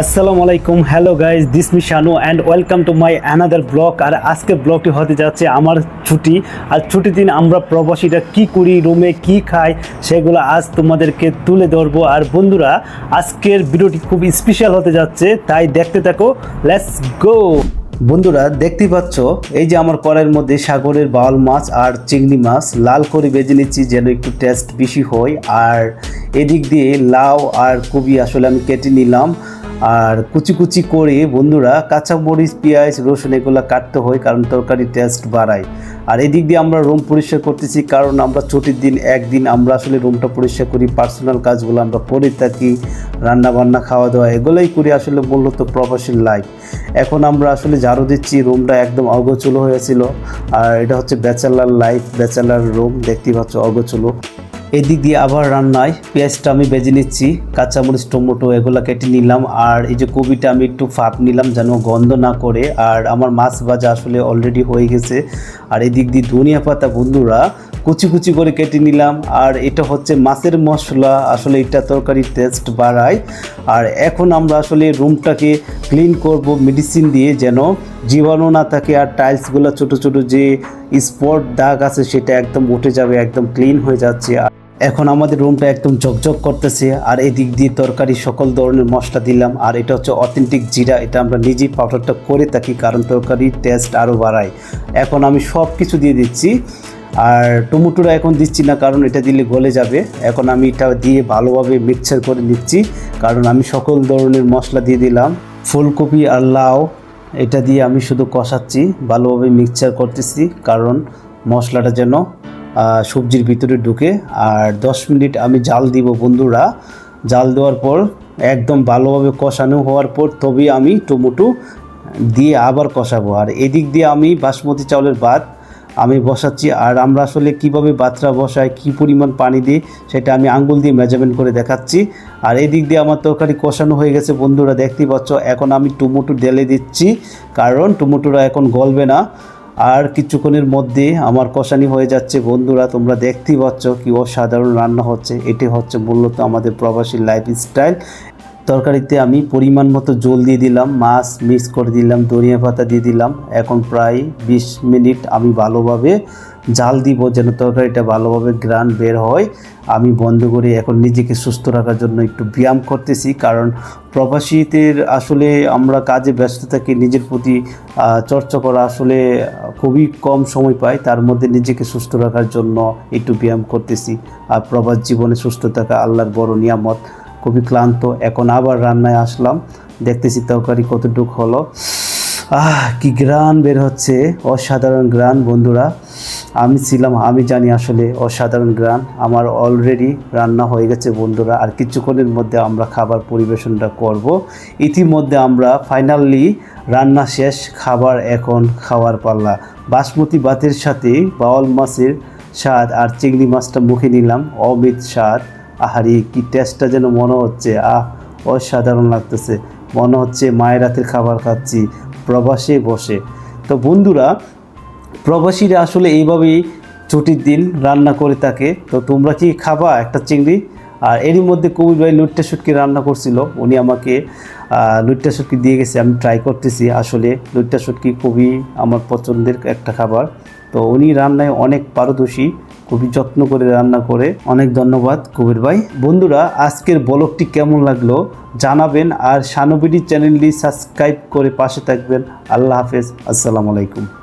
আসসালামু আলাইকুম। Hello guys this me Shanu and welcome to my another blog আর আজকের ব্লগটি হতে যাচ্ছে আমার ছুটি। আর ছুটির দিন আমরা প্রবাসীরা কি করি, রুমে কি খাই, সেগুলো আজ তোমাদেরকে তুলে ধরবো। আর বন্ধুরা, আজকের ভিডিওটি খুব স্পেশাল হতে যাচ্ছে, তাই দেখতে থাকো লেটস গো বন্ধুরা, দেখতেই পাচ্ছ, এই যে আমার কড়াইয়ের মধ্যে সাগরের বাউল মাছ আর চিংড়ি মাছ, লাল করে বেজে নিচ্ছি যেন একটু টেস্ট বেশি হয়। আর এদিক দিয়ে লাউ আর কবি আসলে আমি কেটে নিলাম। আর কুচি কুচি করে বন্ধুরা কাঁচামরিচ, পেঁয়াজ, রসুন এগুলো কাটতে হয় কারণ তরকারি টেস্ট বাড়ায়। আর এদিক দিয়ে আমরা রুম পরিষ্কার করতেছি কারণ আমরা ছুটির দিন একদিন আমরা আসলে রুমটা পরিষ্কার করি পার্সোনাল কাজগুলো আমরা করে থাকি রান্না বান্না খাওয়া দাওয়া এগুলোই করি আসলে মূলত প্রবাসী লাইফ এখন আমরা আসলে ঝাড়ু দিচ্ছি রুমটা একদম অগোচলো হয়েছিল। আর এটা হচ্ছে ব্যাচেলার লাইফ ব্যাচেলার রুম দেখতেই পাচ্ছ অগোচলো এদিক দিয়ে আবার রান্নায় পেঁয়াজটা আমি বেজে নিচ্ছি, কাঁচামরিচ, টমেটো এগুলো কেটে নিলাম আর এই যে কবিটা আমি একটু ফাঁপ নিলাম যেন গন্ধ না করে আর আমার মাছ ভাজা আসলে অলরেডি হয়ে গেছে। আর এদিক দিয়ে ধনিয়া পাতা বন্ধুরা, কুচি কুচি করে কেটে নিলাম আর এটা হচ্ছে মাছের মশলা, আসলে এটা তরকারির টেস্ট বাড়ায়। আর এখন আমরা আসলে রুমটাকে ক্লিন করব মেডিসিন দিয়ে যেন জীবাণু না থাকে আর টাইলসগুলো ছোট ছোট যে স্পট দাগ আছে সেটা একদম উঠে যাবে, একদম ক্লিন হয়ে যাচ্ছে। আর এখন আমাদের রুমটা একদম ঝকঝক করতেছে, আর এই দিক দিয়ে তরকারি সকল ধরনের মশলা দিলাম, আর এটা হচ্ছে অথেন্টিক জিরা, এটা আমরা নিজেই পাউডারটা করে থাকি, কারণ তরকারির টেস্ট আরও বাড়ায়। এখন আমি সব কিছু দিয়ে দিচ্ছি, আর টমেটোটা এখন দিচ্ছি না, কারণ এটা দিলে গলে যাবে। এখন আমি এটা দিয়ে ভালোভাবে মিক্সচার করে নিচ্ছি, কারণ আমি সকল ধরনের মশলা দিয়ে দিলাম। ফুলকপি আর লাউ, এটা দিয়ে আমি শুধু কষাচ্ছি, ভালোভাবে মিক্সচার করতেছি, কারণ মশলাটা যেন সবজির ভিতরে ঢুকে। আর দশ মিনিট আমি জাল দিব বন্ধুরা। জাল দেওয়ার পর একদম ভালোভাবে কষানো হওয়ার পর তবেই আমি টমেটো দিয়ে আবার কষাবো। আর এদিক দিয়ে আমি বাসমতি চাউলের ভাত আমি বসাচ্ছি। আর আমরা আসলে কীভাবে বাতরা বসাই, কি পরিমাণ পানি দিই, সেটা আমি আঙ্গুল দিয়ে মেজারমেন্ট করে দেখাচ্ছি। আর এদিক দিয়ে আমার তরকারি কষানো হয়ে গেছে বন্ধুরা দেখতেই পাচ্ছ? এখন আমি টমেটো ঢেলে দিচ্ছি। কারণ টমেটোটা এখন গলবে না। আর কিছুক্ষণের মধ্যে আমার কষানি হয়ে যাচ্ছে। বন্ধুরা, তোমরা দেখতেই পাচ্ছ কি অসাধারণ রান্না হচ্ছে। এটি হচ্ছে মূলত আমাদের প্রবাসী লাইফ স্টাইল তরকারিতে আমি পরিমাণ মতো জল দিয়ে দিলাম, মাছ মিক্স করে দিলাম, ধনিয়া পাতা দিয়ে দিলাম। এখন প্রায় বিশ মিনিট আমি ভালোভাবে জাল দিব যেন তরকারিটা ভালোভাবে গ্রান বের হয়। আমি বন্ধ করে এখন নিজেকে সুস্থ রাখার জন্য একটু ব্যায়াম করতেছি, কারণ প্রবাসীদের আসলে আমরা কাজে ব্যস্ত থাকি, নিজের প্রতি চর্চা করা আসলে খুবই কম সময় পাই। তার মধ্যে নিজেকে সুস্থ রাখার জন্য একটু ব্যায়াম করতেছি। আর প্রবাস জীবনে সুস্থ থাকা আল্লাহর বড় নিয়ামত। খুবই ক্লান্ত, এখন আবার রান্নায় আসলাম। দেখতেছি তরকারি কতটুক হলো। আহ, কি গ্রান বের হচ্ছে, অসাধারণ গ্রান বন্ধুরা। আমি ছিলাম, আমি জানি আসলে অসাধারণ গ্রান আমার অলরেডি রান্না হয়ে গেছে, বন্ধুরা। আর কিছুক্ষণের মধ্যে আমরা খাবার পরিবেশনটা করব। ইতিমধ্যে আমরা ফাইনালি রান্না শেষ, খাবার এখন খাওয়ার পাল্লা। বাসমতি ভাতের সাথে বাওয়াল মাছের স্বাদ আর চিংড়ি মাছটা মুখে নিলাম, অমিত স্বাদ। আহারি, কি টেস্টটা যেন মনে হচ্ছে। আহ, অসাধারণ লাগতেছে। মনে হচ্ছে মায়ের হাতের খাবার খাচ্ছি। প্রবাসে বসে। তো বন্ধুরা, প্রবাসীরা আসলে এইভাবেই ছুটির দিন রান্না করে থাকে। তো তোমরা কি খাবা একটা চিংড়ি? আর এরই মধ্যে কবির ভাই লুট্টা শুটকি রান্না করছিল। উনি আমাকে লুট্টা শুটকি দিয়ে গেছে। আমি ট্রাই করতেছি আসলে লুট্টা শুটকি খুবই আমার পছন্দের একটা খাবার। তো উনি রান্নায় অনেক পারদর্শী। খুবই যত্ন করে রান্না করে। অনেক ধন্যবাদ কবির ভাই। বন্ধুরা, আজকের ব্লগটি কেমন লাগল জানাবেন আর সানবিডি চ্যানেলটি সাবস্ক্রাইব করে পাশে থাকবেন। আল্লাহ হাফেজ। আসসালামু আলাইকুম।